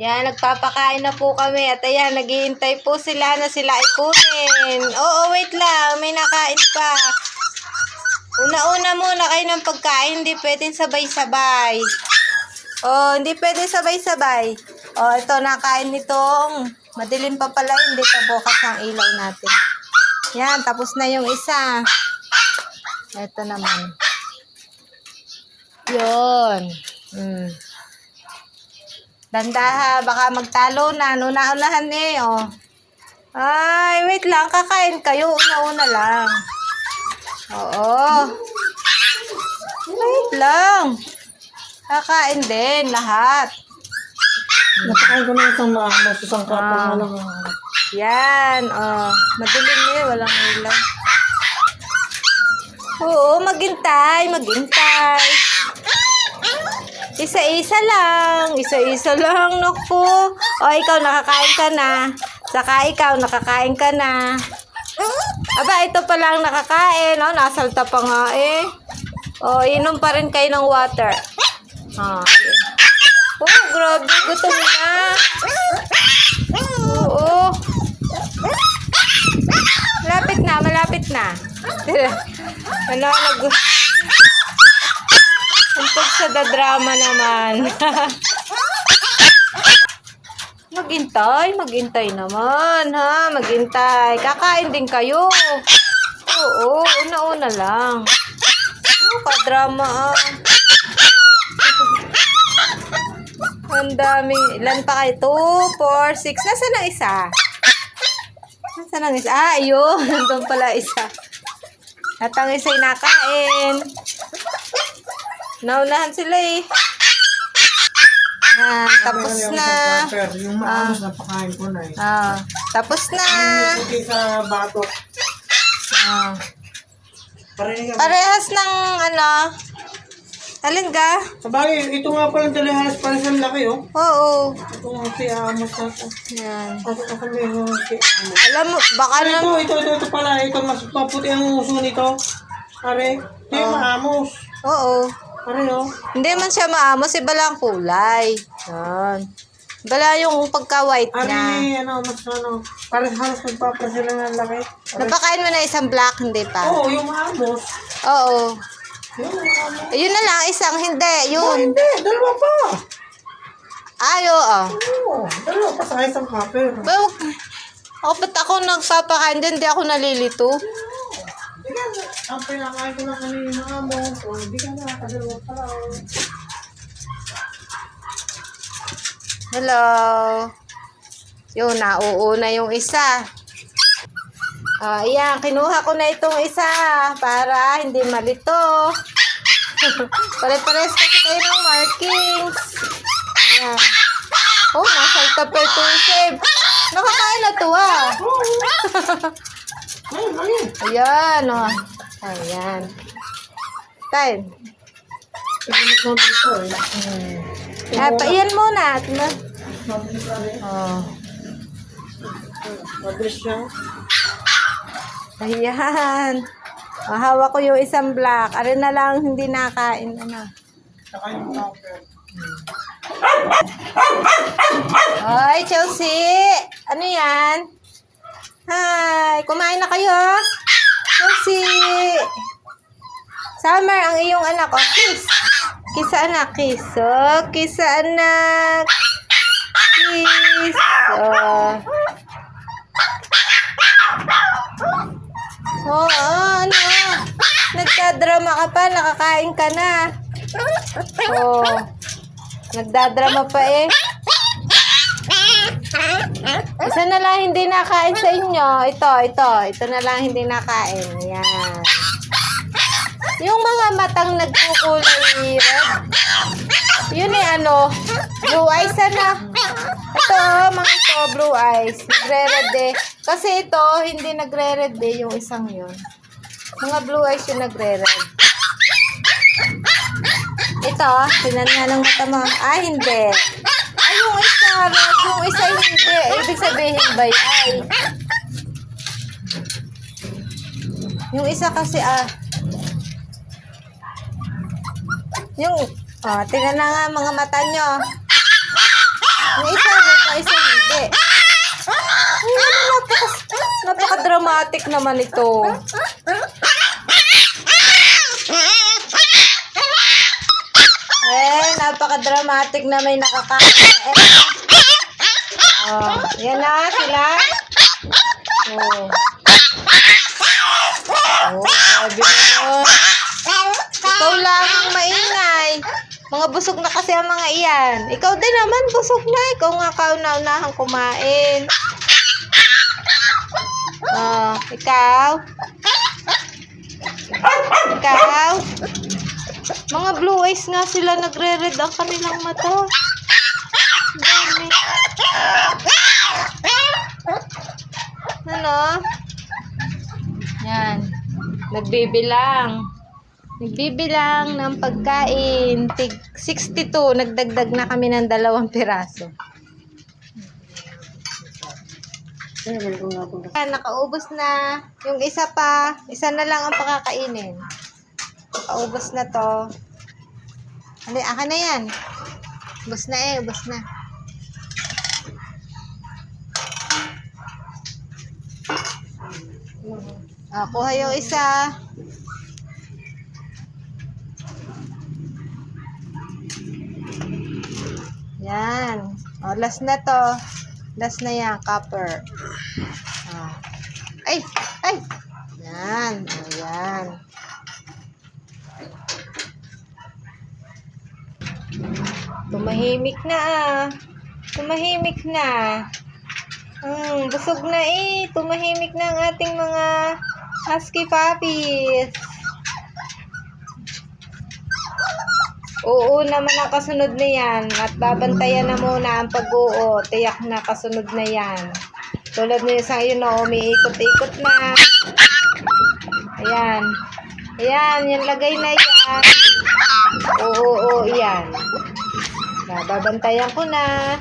Yan, nagpapakain na po kami. At ayan, naghihintay po sila na sila ay kunin. Oo, wait lang. May nakain pa. Una-una muna kayo ng pagkain. Hindi pwedeng sabay-sabay. Oh, hindi pwede sabay-sabay. Oh, ito nakain nitong. Madilim pa pala. Hindi pa bukas ang ilaw natin. Yan, tapos na yung isa. Ito naman. Yun. Hmm. Dandaha, baka magtalo na. Nuna-unahan eh, oh. Ay, wait lang. Kakain kayo. Una-una lang. Oo. Wait lang. Kakain din, lahat. Napakain ko na isang maamos, isang Ah. kapang mo. Yan, oh. Madilim eh, walang ilaw. Oo, maghintay, maghintay. Isa-isa lang, isa-isa lang, naku. O, ikaw nakakain ka na. Saka ikaw nakakain ka na. Aba, ito pa lang nakakain. Oh, nasalta pa nga eh. O, inom pa rin kayo ng water. Ah, oh, grabe, gutom na. Oo. Malapit na, malapit na. ano, nag... Umpag sa dadrama naman. maghintay, maghintay naman, ha? Maghintay. Kakain din kayo. Oo, una-una lang. Oh, kadrama, ah. Ang dami. Ilan pa kayo? 2, 4, 6. Nasaan ang isa? Nasaan ang isa? Ah, ayun. Nandun pala isa. At ang isa'y nakain. Naunahan sila eh. Ah, tapos Yung na. isang kapper, Yung maamos na pakain ko na eh. Ah, tapos na. Yung sa batok. Ah. Pare, Parehas ng ano. Alin ka? Sabagay, ito nga pala dalihanas para sa laki oh. Oo. Ito nga si Amos na. Yan. Ako ako si Amos. Alam mo, baka Ano na... ito, ito, ito, ito pala. Ito, mas maputi ang uso nito. Pare, ito yung maamos. Oo. Pare oh. Hindi man siya maamos, iba lang kulay. Yan. Bala yung pagka-white Pare, niya. ano, mas ano. Pare, halos magpaprasya lang ng laki. Pare, Napakain mo na isang black, hindi pa. Oo, yung maamos. Oo. Yung maamos. Ayun na lang, isang hindi. Oh, Yun. hindi, dalawa pa. Ay, oo. Oo, dalawa pa sa isang kapper. Pero, oh, ba't ako nagpapakain din? Hindi ako nalilito. Ang pinakain ko na kanina amos. O, hindi ka na, kadalawa pa lang. Hello. Yun, nauuna yung isa. Ah, ayan, kinuha ko na itong isa para hindi malito. Pare-pares kasi kayo ng markings. Ayan. Oh, nasalta pa itong save. Nakakain na to ah. Ayan, oh. Ayan. Time. Tingnan ko dito eh. Hmm. Ah, pa, iyan muna. Rin. Oh. Mabilis siya. Ayan. Mahawa ko yung isang black. Ari na lang hindi nakain. Ano. Yung kapper. Hoy, Chelsea! Ano yan? Hi! Kumain na kayo? Chelsea! Summer, ang iyong anak. Oh, kiss. Kiss anak. Kiss. Oh, kiss anak. Kiss. Oh. Oh, ano? Nagdadrama ka pa. Nakakain ka na. Oh. Nagdadrama pa eh. Isa na lang hindi nakain sa inyo. Ito, ito. Ito na lang hindi nakain. Ayan. Yung mga matang nagkukulay red. Yun eh, ano. Blue eyes na. Ito, mga ito, blue eyes. Nagre-red eh. Kasi ito, hindi nagre-red eh, yung isang yun. Mga blue eyes yung nagre-red. Ito, tinan nga ng mata mo. Ah, hindi. Ay, yung isa, red. Yung isa hindi. Ibig sabihin ba ay. Yung isa kasi, ah. nyo. O, oh, tingnan na nga mga mata nyo. Yung isa, yung isa, hindi. Ay, Napaka-dramatic naman ito. Eh, napaka-dramatic na may nakakain. Eh. Oh, yan na sila. Oh. Oh, sabi mo. Ikaw lang. Mga busog na kasi ang mga iyan. Ikaw din naman, busog na. Ikaw nga kauna-unahang kumain. Oh, ikaw? Ikaw? Mga blue eyes nga sila nagre-red ang kanilang mata. Dami. Ano? Yan. Nagbibilang. Nagbibilang ng pagkain. Tig 62. Nagdagdag na kami ng dalawang piraso. Nakaubos na. Yung isa pa, isa na lang ang pakakainin. Nakaubos na to. Hali, akin na yan. Ubos na eh, ubos na. Ah, kuha yung isa. Yan. O, last na to. Last na yan, copper. Ah. Ay! Ay! Yan. Ayan. Tumahimik na ah. Tumahimik na. Hmm, busog na eh. Tumahimik na ang ating mga husky puppies. Oo naman ang kasunod na yan. At babantayan na muna ang pag-oo. Tiyak na kasunod na yan. Tulad na sa iyo na umiikot-ikot na. Ayan. Ayan, yung lagay na yan. Oo, oo, yan. Babantayan ko na.